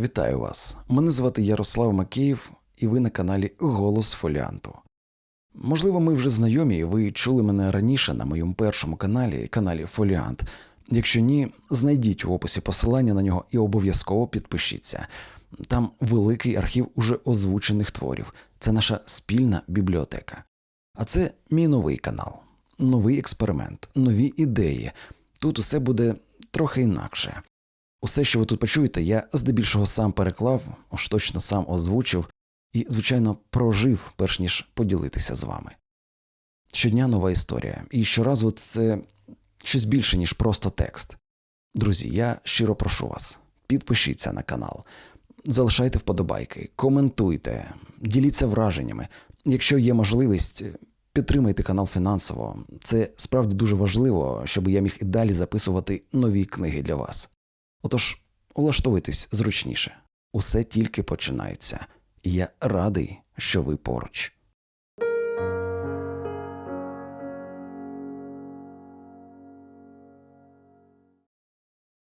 Вітаю вас! Мене звати Ярослав Макеєв, і ви на каналі Голос Фоліанту. Можливо, ми вже знайомі, і ви чули мене раніше на моєму першому каналі, каналі Фоліант. Якщо ні, знайдіть у описі посилання на нього і обов'язково підпишіться. Там великий архів уже озвучених творів. Це наша спільна бібліотека. А це мій новий канал, новий експеримент, нові ідеї. Тут усе буде трохи інакше. Усе, що ви тут почуєте, я здебільшого сам переклав, уж точно сам озвучив і, звичайно, прожив, перш ніж поділитися з вами. Щодня нова історія, і щоразу це щось більше, ніж просто текст. Друзі, я щиро прошу вас, підпишіться на канал, залишайте вподобайки, коментуйте, діліться враженнями. Якщо є можливість, підтримайте канал фінансово. Це справді дуже важливо, щоб я міг і далі записувати нові книги для вас. Отож, влаштовуйтесь зручніше. Усе тільки починається, і я радий, що ви поруч.